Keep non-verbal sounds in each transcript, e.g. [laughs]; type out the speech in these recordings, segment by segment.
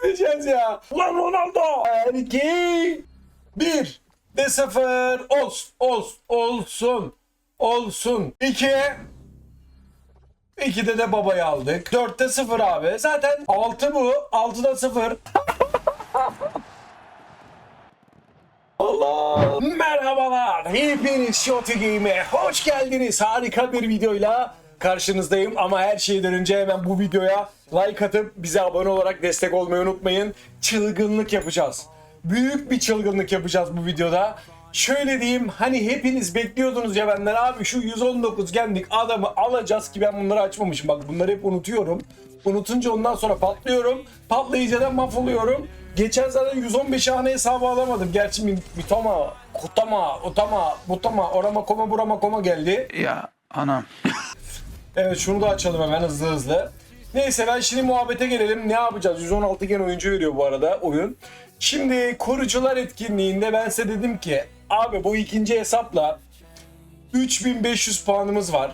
Kaybedeceğiz ya. Ulan Ronaldo. Erkek. Bir. De sıfır. Olsun. Olsun. Olsun. Olsun. İki. İkide de babayı aldık. Dörtte sıfır abi. Zaten altı bu. Altıda sıfır. Allah! Merhabalar. Hepiniz Shoti Game'e hoş geldiniz. Harika bir videoyla karşınızdayım ama her şeyden önce hemen bu videoya like atıp bize abone olarak destek olmayı unutmayın. Çılgınlık yapacağız. Büyük bir çılgınlık yapacağız bu videoda. Şöyle diyeyim hani hepiniz bekliyordunuz ya benden abi şu 119 genlik adamı alacağız ki ben bunları açmamışım. Bak bunları hep unutuyorum. Unutunca ondan sonra patlıyorum. Patlayınca da mahvoluyorum. Geçen zaten 115 hane hesabı alamadım. Gerçi mi- mitoma, kutama, utama, butama, orama koma burama koma geldi. Ya anam. Evet şunu da açalım hemen hızlı hızlı. Neyse ben şimdi muhabbete gelelim. Ne yapacağız? 116 gen oyuncu veriyor bu arada oyun. Şimdi korucular etkinliğinde ben size dedim ki abi bu ikinci hesapla 3500 puanımız var.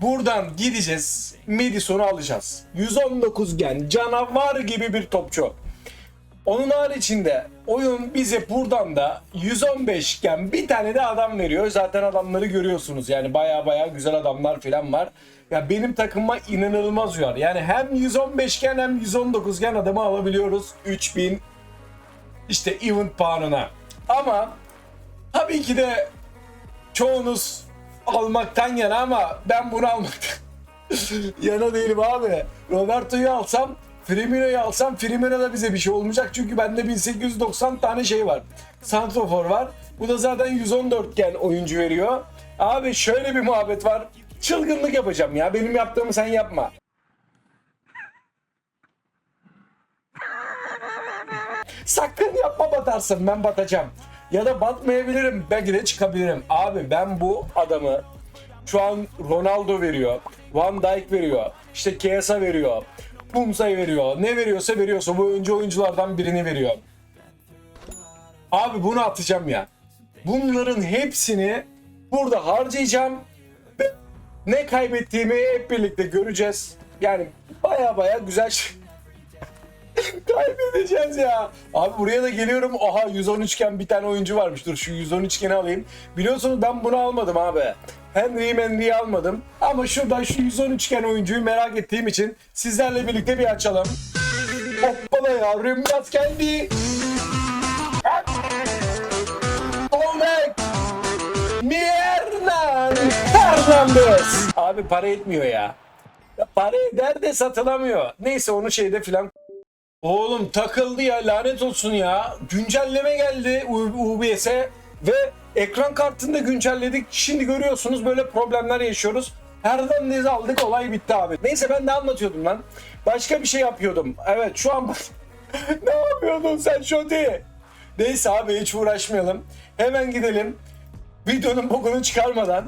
Buradan gideceğiz. Madison'u alacağız. 119 gen canavar gibi bir topçu. Onun haricinde oyun bize buradan da 115 iken bir tane de adam veriyor. Zaten adamları görüyorsunuz. Yani baya baya güzel adamlar falan var. Ya benim takıma inanılmaz uyar. Yani hem 115 iken hem 119 iken adamı alabiliyoruz. 3000 işte event puanına. Ama tabii ki de çoğunuz almaktan yana ama ben bunu almaktan [laughs] yana değilim abi. Roberto'yu alsam Firmino'yu alsam Firmino da bize bir şey olmayacak çünkü bende 1890 tane şey var. Santrofor var. Bu da zaten 114 gen oyuncu veriyor. Abi şöyle bir muhabbet var. Çılgınlık yapacağım ya. Benim yaptığımı sen yapma. Sakın yapma batarsın ben batacağım. Ya da batmayabilirim belki de çıkabilirim. Abi ben bu adamı şu an Ronaldo veriyor. Van Dijk veriyor. İşte Chiesa veriyor. Pumsa'yı veriyor. Ne veriyorsa veriyorsa bu önce oyunculardan birini veriyor. Abi bunu atacağım ya. Bunların hepsini burada harcayacağım. Ne kaybettiğimi hep birlikte göreceğiz. Yani baya baya güzel şey. [laughs] Kaybedeceğiz ya. Abi buraya da geliyorum. Oha 113 iken bir tane oyuncu varmış. Dur şu 113 iken'i alayım. Biliyorsunuz ben bunu almadım abi. Henry'i Mendy'yi almadım. Ama şuradan şu 113 iken oyuncuyu merak ettiğim için sizlerle birlikte bir açalım. Hoppala yavrum biraz geldi. Olmek. Miernan Hernandez. Abi para etmiyor ya. ya. Para eder de satılamıyor. Neyse onu şeyde filan Oğlum takıldı ya lanet olsun ya. Güncelleme geldi UBS'e ve ekran kartını da güncelledik. Şimdi görüyorsunuz böyle problemler yaşıyoruz. Herden nezi aldık olay bitti abi. Neyse ben ne anlatıyordum lan? Başka bir şey yapıyordum. Evet şu an [laughs] ne yapıyordun sen Şoti? Neyse abi hiç uğraşmayalım. Hemen gidelim. Videonun bokunu çıkarmadan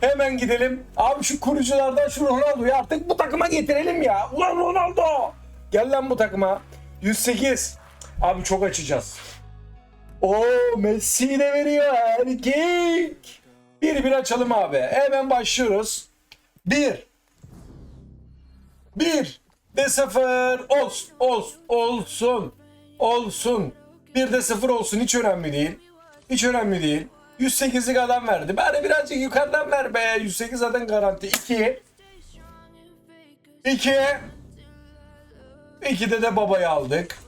hemen gidelim. Abi şu kuruculardan şu Ronaldo'yu artık bu takıma getirelim ya. Ulan Ronaldo! Gel lan bu takıma. 108. Abi çok açacağız. O Messi de veriyor erkek. Bir bir açalım abi. Hemen başlıyoruz. Bir. Bir. De sıfır. Olsun. Olsun. Olsun. Olsun. Bir de sıfır olsun. Hiç önemli değil. Hiç önemli değil. 108'lik adam verdi. Bari birazcık yukarıdan ver be. 108 zaten garanti. 2. 2. 2'de de babayı aldık.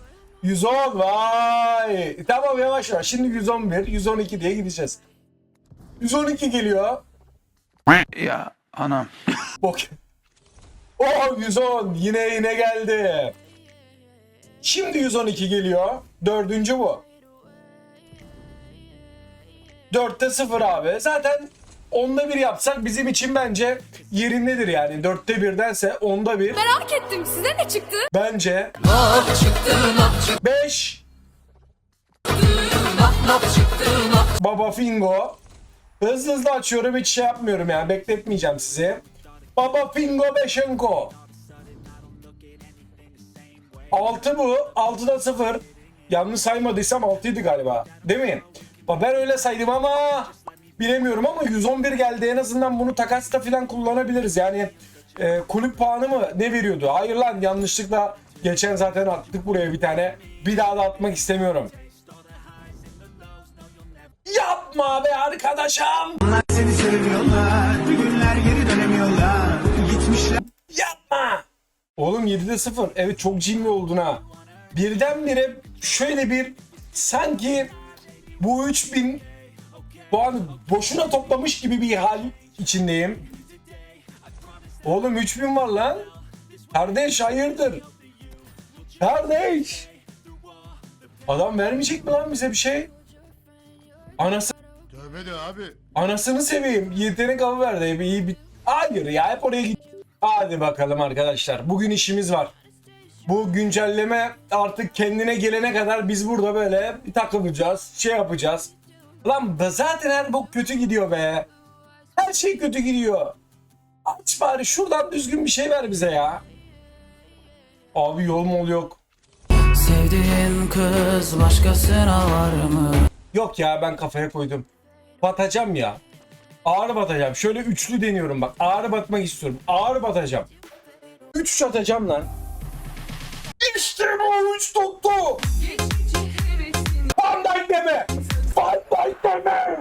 110 vay. Tamam yavaş yavaş. Şimdi 111, 112 diye gideceğiz. 112 geliyor. Ya anam. [laughs] Bok. Oh 110 yine yine geldi. Şimdi 112 geliyor. Dördüncü bu. Dörtte sıfır abi. Zaten onda bir yapsak bizim için bence yerindedir yani. Dörtte birdense onda bir. Merak ettim size ne çıktı? Bence 5 Baba Fingo Hızlı hızlı açıyorum hiç şey yapmıyorum yani bekletmeyeceğim sizi. Baba Fingo Beşenko 6 bu 6'da 0 Yanlış saymadıysam 6'ydı galiba değil mi? Ben öyle saydım ama bilemiyorum ama 111 geldi en azından bunu takasta falan kullanabiliriz yani e, kulüp puanı mı ne veriyordu? Hayır lan yanlışlıkla Geçen zaten attık buraya bir tane. Bir daha da atmak istemiyorum. Yapma be arkadaşım. Seni sevmiyorlar Bir günler geri dönemiyorlar Gitmişler Yapma. Oğlum 7'de 0. Evet çok cimri oldun ha. Birdenbire şöyle bir sanki bu 3000 puanı boşuna toplamış gibi bir hal içindeyim. Oğlum 3000 var lan. Kardeş hayırdır? Kardeş. Adam vermeyecek mi lan bize bir şey? Anası Tövbe de abi. Anasını seveyim. Yetenek avı verdi. Bir iyi bir... Hayır ya hep oraya git. Hadi bakalım arkadaşlar. Bugün işimiz var. Bu güncelleme artık kendine gelene kadar biz burada böyle takılacağız. Şey yapacağız. Lan zaten her bok kötü gidiyor be. Her şey kötü gidiyor. Aç bari şuradan düzgün bir şey ver bize ya. Abi yol mol yok. Sevdiğin kız başkasına var mı? Yok ya ben kafaya koydum. Batacağım ya. Ağır batacağım. Şöyle üçlü deniyorum bak. Ağır batmak istiyorum. Ağır batacağım. Üç atacağım lan. İşte bu üç tuttu. Van Dijk deme. Van Dijk deme.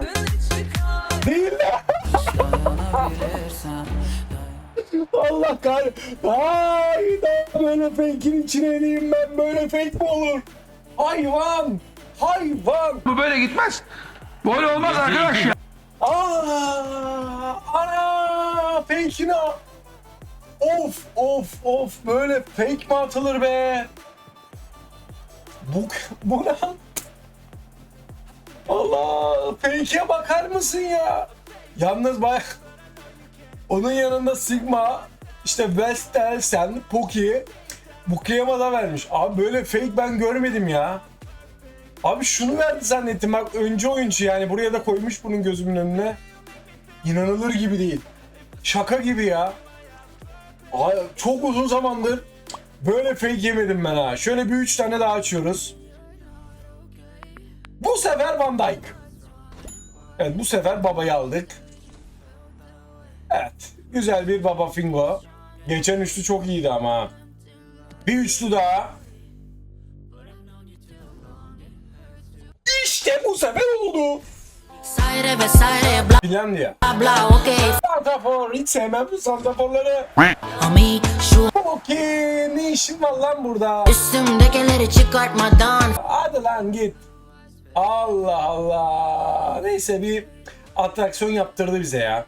Değil de. [laughs] Allah kahretsin. Hayda böyle fake'in içine edeyim ben. Böyle fake mi olur? Hayvan. Hayvan. Bu böyle gitmez. Böyle olmaz arkadaş ya. Aa, ana fake'ine. Of of of böyle fake mi atılır be? Bu, bu ne? Allah fake'e bakar mısın ya? Yalnız bak onun yanında Sigma işte Vestelsen, Poki bu kıyama da vermiş. Abi böyle fake ben görmedim ya. Abi şunu verdi zannettim bak önce oyuncu yani buraya da koymuş bunun gözümün önüne. İnanılır gibi değil. Şaka gibi ya. Ay, çok uzun zamandır böyle fake yemedim ben ha. Şöyle bir üç tane daha açıyoruz. Bu sefer Van Dijk. Evet bu sefer babayı aldık. Evet. Güzel bir baba fingo. Geçen üçlü çok iyiydi ama. Bir üçlü daha. İşte bu sefer oldu. Saire vesaire bla Finlandiya. bla okey Santrafor. Hiç sevmem bu santraforları. Homie şu Okey. Ne işin var lan burada? üstümdekileri çıkartmadan Hadi lan git. Allah Allah. Neyse bir atraksiyon yaptırdı bize ya.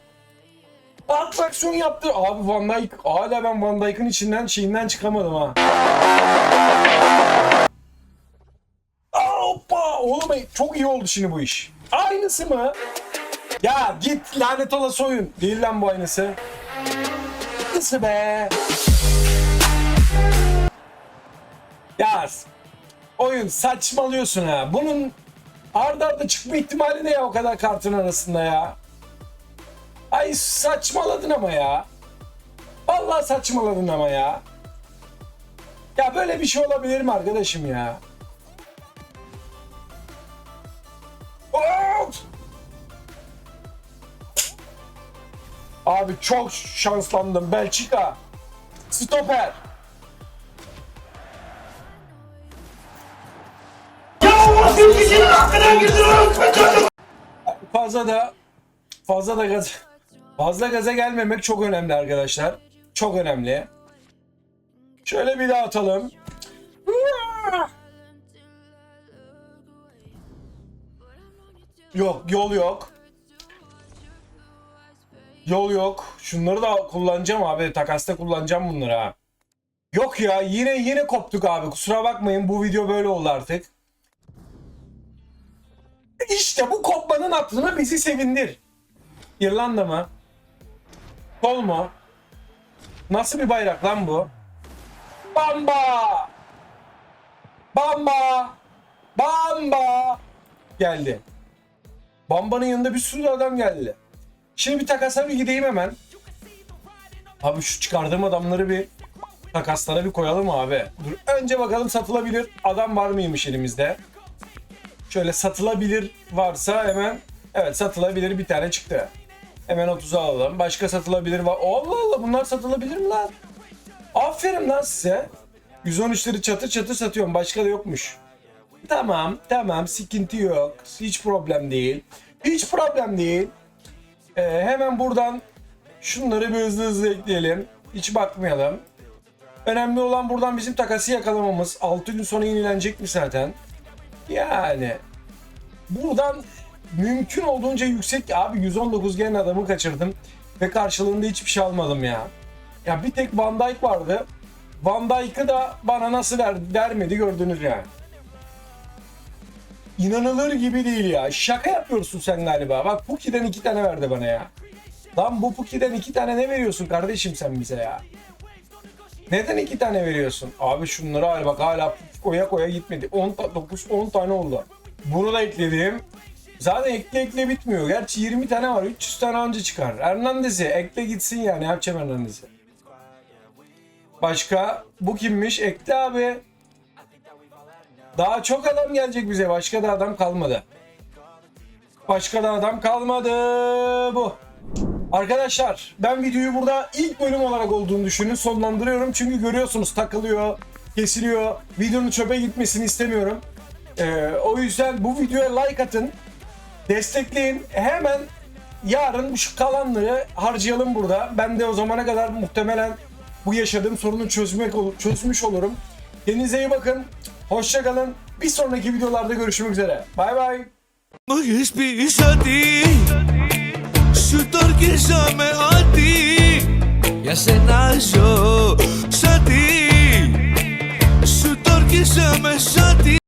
Atraksiyon yaptı. Abi Van Dijk. Hala ben Van Dijk'ın içinden şeyinden çıkamadım ha. Hoppa. Oğlum ey, çok iyi oldu şimdi bu iş. Aynısı mı? Ya git lanet olası oyun. Değil lan bu aynısı. Aynısı be. Ya oyun saçmalıyorsun ha. Bunun arda arda çıkma ihtimali ne ya o kadar kartın arasında ya. Ay saçmaladın ama ya. Vallahi saçmaladın ama ya. Ya böyle bir şey olabilir mi arkadaşım ya? Abi çok şanslandım. Belçika. Stoper. Fazla da fazla da gaz fazla gaza gelmemek çok önemli arkadaşlar. Çok önemli. Şöyle bir daha atalım. Yok yol yok. Yol yok. Şunları da kullanacağım abi. Takasta kullanacağım bunları ha. Yok ya yine yine koptuk abi. Kusura bakmayın bu video böyle oldu artık. İşte bu kopmanın aklına bizi sevindir. İrlanda mı? Kol mu? Nasıl bir bayrak lan bu? Bamba! Bamba! Bamba! Geldi. Bamba'nın yanında bir sürü adam geldi. Şimdi bir takasa bir gideyim hemen. Abi şu çıkardığım adamları bir takaslara bir koyalım abi. Dur önce bakalım satılabilir adam var mıymış elimizde. Şöyle satılabilir varsa hemen evet satılabilir bir tane çıktı. Hemen 30'a alalım. Başka satılabilir var. Allah Allah bunlar satılabilir mi lan? Aferin lan size. 113'leri çatır çatır satıyorum. Başka da yokmuş. Tamam, tamam. Sıkıntı yok. Hiç problem değil. Hiç problem değil. Ee, hemen buradan şunları bir hızlı hızlı ekleyelim. Hiç bakmayalım. Önemli olan buradan bizim takası yakalamamız. 6 gün sonra yenilenecek mi zaten? Yani buradan mümkün olduğunca yüksek abi 119 gen adamı kaçırdım ve karşılığında hiçbir şey almadım ya. Ya bir tek Van Dijk vardı. Van Dijk'ı da bana nasıl ver, vermedi gördünüz yani. İnanılır gibi değil ya. Şaka yapıyorsun sen galiba. Bak Puki'den iki tane verdi bana ya. Lan bu Puki'den iki tane ne veriyorsun kardeşim sen bize ya? Neden iki tane veriyorsun? Abi şunları al bak hala koya koya gitmedi. 10 ta- 9 10 tane oldu. Bunu da ekledim. Zaten ekle ekle bitmiyor. Gerçi 20 tane var. 300 tane önce çıkar. Hernandez'i ekle gitsin yani. Yapacağım Hernandez'i. Başka? Bu kimmiş? Ekle abi. Daha çok adam gelecek bize. Başka da adam kalmadı. Başka da adam kalmadı. Bu. Arkadaşlar ben videoyu burada ilk bölüm olarak olduğunu düşünün. Sonlandırıyorum çünkü görüyorsunuz takılıyor, kesiliyor. Videonun çöpe gitmesini istemiyorum. Ee, o yüzden bu videoya like atın. Destekleyin. Hemen yarın şu kalanları harcayalım burada. Ben de o zamana kadar muhtemelen bu yaşadığım sorunu çözmek çözmüş olurum. Kendinize iyi bakın. Hoşça kalın. Bir sonraki videolarda görüşmek üzere. Bay bay. Μου έχεις πει ότι Σου το ορκίζομαι ότι Για σένα ζω Σ' ότι Σου το ορκίζομαι σ' ότι